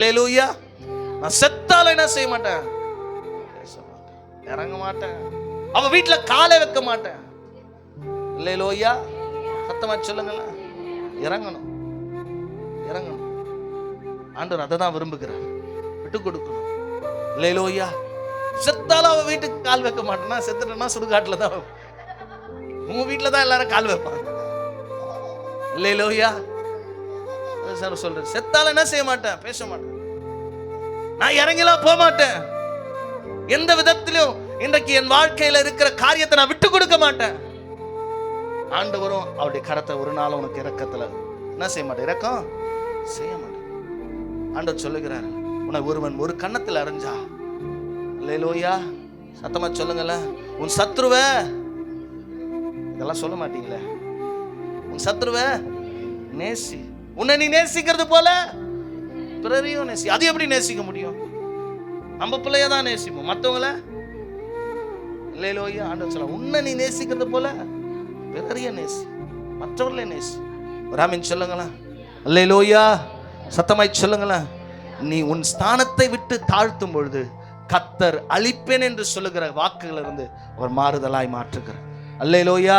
லேலூயா நான் செத்தால என்ன செய்ய மாட்டேன்? பேச மாட்டேன் இறங்க மாட்டேன். அவ வீட்டுல காலை வைக்க மாட்டேன். லேலூயா சத்தமா சொல்லுங்களேன். இறங்கணும். இறங்கணும். ஆண்டவர் அதை தான் விரும்புகிறார். விட்டு கொடுக்கணும். இல்லையிலோய்யா செத்தாலும் அவன் வீட்டுக்கு கால் வைக்க மாட்டேன்னா செத்துட்டேன்னா சுடுகாட்டுல தான் உங்க வீட்டில் தான் எல்லாரும் கால் வைப்பாங்க. இல்லையிலோய்யா சார் சொல்றேன். செத்தால என்ன செய்ய மாட்டேன்? பேச மாட்டேன். நான் இறங்கிலாம் போக மாட்டேன். எந்த விதத்திலும் இன்றைக்கு என் வாழ்க்கையில இருக்கிற காரியத்தை நான் விட்டு கொடுக்க மாட்டேன். ஆண்டவரும் அவருடைய கரத்தை ஒரு நாள் உனக்கு இறக்கத்துல. என்ன செய்ய மாட்டேன்? இறக்கம்? செய்ய மாட்டேன். ஆண்டவர் சொல்லுகிறார் உன்னை ஒருவன் ஒரு கன்னத்தில் அரைஞ்சா லேலோயா சத்தமா சொல்லுங்களேன் உன் சத்ருவ. இதெல்லாம் சொல்ல மாட்டீங்களே. உன் சத்ருவ. நேசி. உன்னை நீ நேசிக்கிறது போல. பிறரையும் நேசி அது எப்படி நேசிக்க முடியும்? நம்ம பிள்ளைய தான் நேசிப்போம். மற்றவங்கள இல்லையிலோயா ஆண்டு சொல்ல உன்னை நீ நேசிக்கிறது போல பிறரையும் நேசி மற்றவர்களே நேசி. ராமின் சொல்லுங்களேன். இல்லையிலோயா சத்தமாய் சொல்லுங்களேன். நீ உன் ஸ்தானத்தை விட்டு தாழ்த்தும் பொழுது கத்தர் அழிப்பேன் என்று சொல்லுகிற வாக்குகள் இருந்து அவர் மாறுதலாய் மாற்றுகிறார். அல்லையிலோயா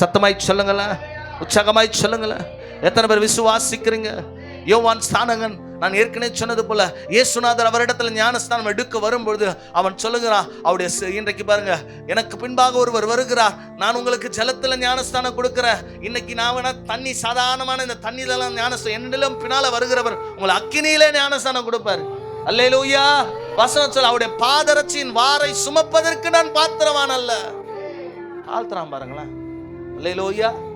சத்தமாய் சொல்லுங்களேன். உற்சாகமாய் சொல்லுங்களேன். எத்தனை பேர் விசுவாசிக்கிறீங்க? யோவான் ஸ்தானகன் நான் ஏற்கனவே சொன்னது போல இயேசுநாதர் அவரிடத்துல ஞானஸ்தானம் எடுக்க வரும்பொழுது அவன் சொல்லுகிறான் அவருடைய இன்றைக்கு பாருங்க எனக்கு பின்பாக ஒருவர் வருகிறார். நான் உங்களுக்கு ஜலத்துல ஞானஸ்தானம் கொடுக்கிறேன். இன்னைக்கு நான் வேணா தண்ணி சாதாரணமான இந்த தண்ணியிலலாம் ஞானஸ்தானம் என்னிலும் பின்னால வருகிறவர் உங்களை அக்கினியிலே ஞானஸ்தானம் கொடுப்பார். அல்லேலூயா! வசனம் சொல்ல அவருடைய பாதரட்சியின் வாரை சுமப்பதற்கு நான் பாத்திரவான் அல்ல. தாழ்த்துறான் பாருங்களேன். அல்லேலூயா!